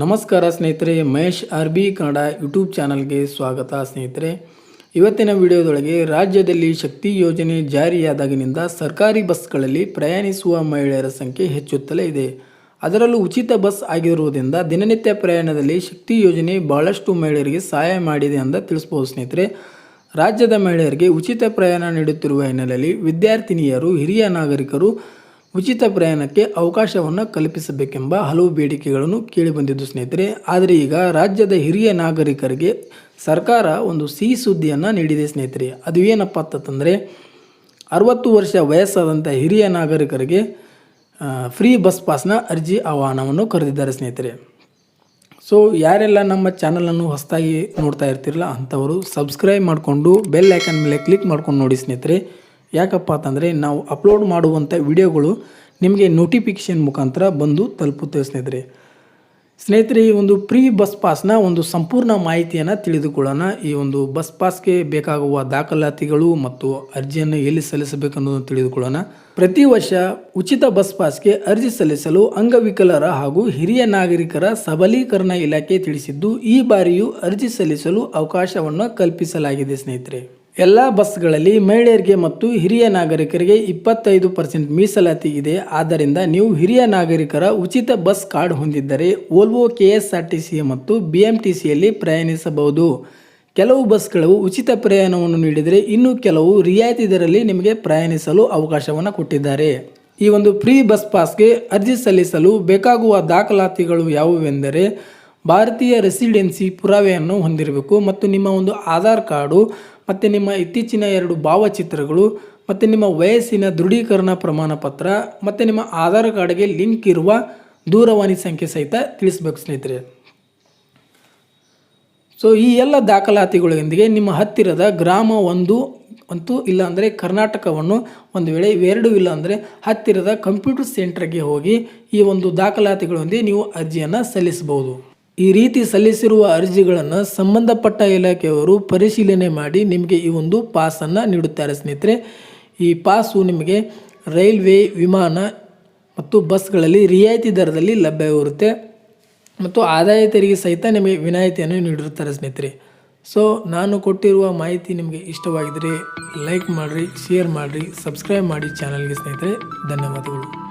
ನಮಸ್ಕಾರ ಸ್ನೇಹಿತರೆ, Mahesh R B Kannada YouTube ಚಾನಲ್ಗೆ ಸ್ವಾಗತ ಸ್ನೇಹಿತರೆ. ಇವತ್ತಿನ ವಿಡಿಯೋದೊಳಗೆ ರಾಜ್ಯದಲ್ಲಿ ಶಕ್ತಿ ಯೋಜನೆ ಜಾರಿಯಾದಾಗಿನಿಂದ ಸರ್ಕಾರಿ ಬಸ್ಗಳಲ್ಲಿ ಪ್ರಯಾಣಿಸುವ ಮಹಿಳೆಯರ ಸಂಖ್ಯೆ ಹೆಚ್ಚುತ್ತಲೇ ಇದೆ. ಅದರಲ್ಲೂ ಉಚಿತ ಬಸ್ ಆಗಿರುವುದರಿಂದ ದಿನನಿತ್ಯ ಪ್ರಯಾಣದಲ್ಲಿ ಶಕ್ತಿ ಯೋಜನೆ ಬಹಳಷ್ಟು ಮಹಿಳೆಯರಿಗೆ ಸಹಾಯ ಮಾಡಿದೆ ಅಂತ ತಿಳಿಸ್ಬೋದು ಸ್ನೇಹಿತರೆ. ರಾಜ್ಯದ ಮಹಿಳೆಯರಿಗೆ ಉಚಿತ ಪ್ರಯಾಣ ನೀಡುತ್ತಿರುವ ಹಿನ್ನೆಲೆಯಲ್ಲಿ ವಿದ್ಯಾರ್ಥಿನಿಯರು, ಹಿರಿಯ ನಾಗರಿಕರು ಉಚಿತ ಪ್ರಯಾಣಕ್ಕೆ ಅವಕಾಶವನ್ನು ಕಲ್ಪಿಸಬೇಕೆಂಬ ಹಲವು ಬೇಡಿಕೆಗಳನ್ನು ಕೇಳಿಬಂದಿದ್ದು ಸ್ನೇಹಿತರೆ. ಆದರೆ ಈಗ ರಾಜ್ಯದ ಹಿರಿಯ ನಾಗರಿಕರಿಗೆ ಸರ್ಕಾರ ಒಂದು ಸಿಹಿ ಸುದ್ದಿಯನ್ನು ನೀಡಿದೆ ಸ್ನೇಹಿತರೆ. ಅದು ಏನಪ್ಪ ಅಂತಂದರೆ, ಅರವತ್ತು ವರ್ಷ ವಯಸ್ಸಾದಂಥ ಹಿರಿಯ ನಾಗರಿಕರಿಗೆ ಫ್ರೀ ಬಸ್ ಪಾಸ್ನ ಅರ್ಜಿ ಆಹ್ವಾನವನ್ನು ಕರೆದಿದ್ದಾರೆ ಸ್ನೇಹಿತರೆ. ಸೊ, ಯಾರೆಲ್ಲ ನಮ್ಮ ಚಾನಲನ್ನು ಹೊಸದಾಗಿ ನೋಡ್ತಾ ಇರ್ತಿರಲ್ಲ, ಅಂಥವರು ಸಬ್ಸ್ಕ್ರೈಬ್ ಮಾಡಿಕೊಂಡು ಬೆಲ್ ಐಕನ್ ಮೇಲೆ ಕ್ಲಿಕ್ ಮಾಡ್ಕೊಂಡು ನೋಡಿ ಸ್ನೇಹಿತರೆ. ಯಾಕಪ್ಪ ಅಂತಂದರೆ ನಾವು ಅಪ್ಲೋಡ್ ಮಾಡುವಂಥ ವಿಡಿಯೋಗಳು ನಿಮಗೆ ನೋಟಿಫಿಕೇಷನ್ ಮುಖಾಂತರ ಬಂದು ತಲುಪುತ್ತೆ ಸ್ನೇಹಿತರೆ. ಸ್ನೇಹಿತರೆ, ಈ ಒಂದು ಪ್ರೀ ಬಸ್ ಪಾಸ್ನ ಒಂದು ಸಂಪೂರ್ಣ ಮಾಹಿತಿಯನ್ನು ತಿಳಿದುಕೊಳ್ಳೋಣ. ಈ ಒಂದು ಬಸ್ ಪಾಸ್ಗೆ ಬೇಕಾಗುವ ದಾಖಲಾತಿಗಳು ಮತ್ತು ಅರ್ಜಿಯನ್ನು ಎಲ್ಲಿ ಸಲ್ಲಿಸಬೇಕು ಅನ್ನೋದನ್ನು ತಿಳಿದುಕೊಳ್ಳೋಣ. ಪ್ರತಿ ವರ್ಷ ಉಚಿತ ಬಸ್ ಪಾಸ್ಗೆ ಅರ್ಜಿ ಸಲ್ಲಿಸಲು ಅಂಗವಿಕಲರ ಹಾಗೂ ಹಿರಿಯ ನಾಗರಿಕರ ಸಬಲೀಕರಣ ಇಲಾಖೆ ತಿಳಿಸಿದ್ದು, ಈ ಬಾರಿಯೂ ಅರ್ಜಿ ಸಲ್ಲಿಸಲು ಅವಕಾಶವನ್ನು ಕಲ್ಪಿಸಲಾಗಿದೆ ಸ್ನೇಹಿತರೆ. ಎಲ್ಲ ಬಸ್ಗಳಲ್ಲಿ ಮಹಿಳೆಯರಿಗೆ ಮತ್ತು ಹಿರಿಯ ನಾಗರಿಕರಿಗೆ ಇಪ್ಪತ್ತೈದು ಪರ್ಸೆಂಟ್ ಮೀಸಲಾತಿ ಇದೆ. ಆದ್ದರಿಂದ ನೀವು ಹಿರಿಯ ನಾಗರಿಕರ ಉಚಿತ ಬಸ್ ಕಾರ್ಡ್ ಹೊಂದಿದ್ದರೆ Volvo K S R T C ಮತ್ತು ಬಿ ಎಂ ಟಿ ಸಿಯಲ್ಲಿ ಪ್ರಯಾಣಿಸಬಹುದು. ಕೆಲವು ಬಸ್ಗಳು ಉಚಿತ ಪ್ರಯಾಣವನ್ನು ನೀಡಿದರೆ ಇನ್ನು ಕೆಲವು ರಿಯಾಯಿತಿ ದರಲ್ಲಿ ನಿಮಗೆ ಪ್ರಯಾಣಿಸಲು ಅವಕಾಶವನ್ನು ಕೊಟ್ಟಿದ್ದಾರೆ. ಈ ಒಂದು ಫ್ರೀ ಬಸ್ ಪಾಸ್ಗೆ ಅರ್ಜಿ ಸಲ್ಲಿಸಲು ಬೇಕಾಗುವ ದಾಖಲಾತಿಗಳು ಯಾವುವೆಂದರೆ ಭಾರತೀಯ ರೆಸಿಡೆನ್ಸಿ ಪುರಾವೆಯನ್ನು ಹೊಂದಿರಬೇಕು ಮತ್ತು ನಿಮ್ಮ ಒಂದು ಆಧಾರ್ ಕಾರ್ಡು ಮತ್ತು ನಿಮ್ಮ ಇತ್ತೀಚಿನ ಎರಡು ಭಾವಚಿತ್ರಗಳು, ಮತ್ತು ನಿಮ್ಮ ವಯಸ್ಸಿನ ದೃಢೀಕರಣ ಪ್ರಮಾಣ ಪತ್ರ, ಮತ್ತು ನಿಮ್ಮ ಆಧಾರ್ ಕಾರ್ಡ್ಗೆ ಲಿಂಕ್ ಇರುವ ದೂರವಾಣಿ ಸಂಖ್ಯೆ ಸಹಿತ ತಿಳಿಸ್ಬೇಕು ಸ್ನೇಹಿತರೆ. ಸೊ ಈ ಎಲ್ಲ ದಾಖಲಾತಿಗಳೊಂದಿಗೆ ನಿಮ್ಮ ಹತ್ತಿರದ ಗ್ರಾಮ ಒಂದು ಅಂತೂ ಇಲ್ಲಾಂದರೆ ಕರ್ನಾಟಕವನ್ನು ಒಂದು ವೇಳೆ ಇವೆರಡೂ ಇಲ್ಲ ಅಂದರೆ ಹತ್ತಿರದ ಕಂಪ್ಯೂಟರ್ ಸೆಂಟರ್ಗೆ ಹೋಗಿ ಈ ಒಂದು ದಾಖಲಾತಿಗಳೊಂದಿಗೆ ನೀವು ಅರ್ಜಿಯನ್ನು ಸಲ್ಲಿಸಬಹುದು. ಈ ರೀತಿ ಸಲ್ಲಿಸಿರುವ ಅರ್ಜಿಗಳನ್ನು ಸಂಬಂಧಪಟ್ಟ ಇಲಾಖೆಯವರು ಪರಿಶೀಲನೆ ಮಾಡಿ ನಿಮಗೆ ಈ ಒಂದು ಪಾಸನ್ನು ನೀಡುತ್ತಾರೆ ಸ್ನೇಹಿತರೆ. ಈ ಪಾಸು ನಿಮಗೆ ರೈಲ್ವೆ, ವಿಮಾನ ಮತ್ತು ಬಸ್ಗಳಲ್ಲಿ ರಿಯಾಯಿತಿ ದರದಲ್ಲಿ ಲಭ್ಯವಿರುತ್ತೆ ಮತ್ತು ಆದಾಯ ತೆರಿಗೆ ಸಹಿತ ನಿಮಗೆ ವಿನಾಯಿತಿಯನ್ನು ನೀಡಿರುತ್ತಾರೆ ಸ್ನೇಹಿತರೆ. ಸೊ ನಾನು ಕೊಟ್ಟಿರುವ ಮಾಹಿತಿ ನಿಮಗೆ ಇಷ್ಟವಾಗಿದ್ದರೆ ಲೈಕ್ ಮಾಡಿರಿ ಶೇರ್ ಮಾಡಿರಿ ಸಬ್ಸ್ಕ್ರೈಬ್ ಮಾಡಿ ಚಾನಲ್ಗೆ ಸ್ನೇಹಿತರೆ. ಧನ್ಯವಾದಗಳು.